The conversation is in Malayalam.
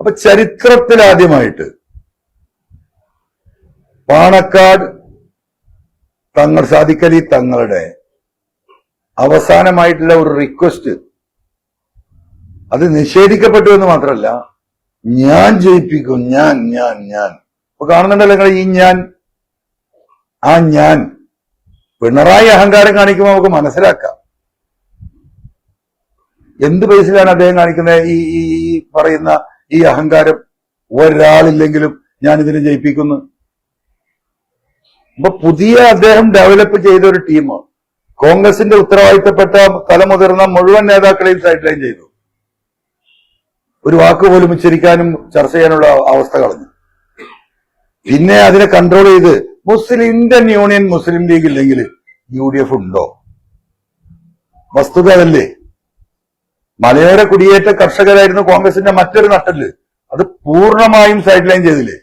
അപ്പൊ ചരിത്രത്തിലാദ്യമായിട്ട് പാണക്കാട് തങ്ങൾ സാധിക്കലി തങ്ങളുടെ അവസാനമായിട്ടുള്ള ഒരു റിക്വസ്റ്റ് അത് നിഷേധിക്കപ്പെട്ടു എന്ന് മാത്രമല്ല ഞാൻ ജയിപ്പിക്കും ഞാൻ ഞാൻ ഞാൻ. ഇപ്പൊ കാണുന്നുണ്ടല്ലോ നിങ്ങൾ ഈ ഞാൻ ആ ഞാൻ പിണറായി അഹങ്കാരം കാണിക്കുമ്പോൾ നമുക്ക് മനസ്സിലാക്കാം. എന്ത് ബേസിലാണ് അദ്ദേഹം കാണിക്കുന്നത്? ഈ ഈ പറയുന്ന ഈ അഹങ്കാരം ഒരാളില്ലെങ്കിലും ഞാൻ ഇതിനെ ജയിപ്പിക്കുന്നു. അപ്പൊ പുതിയ അദ്ദേഹം ഡെവലപ്പ് ചെയ്ത ഒരു ടീം കോൺഗ്രസിന്റെ ഉത്തരവാദിത്തപ്പെട്ട തലമുതിർന്ന മുഴുവൻ നേതാക്കളെയും സൈഡ് ലൈൻ ചെയ്തു. ഒരു വാക്ക് പോലും ഉച്ചരിക്കാനും ചർച്ച ചെയ്യാനുള്ള അവസ്ഥ കളഞ്ഞു. പിന്നെ അതിനെ കൺട്രോൾ ചെയ്ത് Muslim Indian Union Muslim League ഇല്ലെങ്കിൽ യു ഡി എഫ് ഉണ്ടോ? വസ്തുത അതല്ലേ. മലയോര കുടിയേറ്റ കർഷകരായിരുന്നു കോൺഗ്രസിന്റെ മറ്റൊരു നട്ടൽ അത് പൂർണമായും സൈഡ് ലൈൻ ചെയ്തില്ലേ?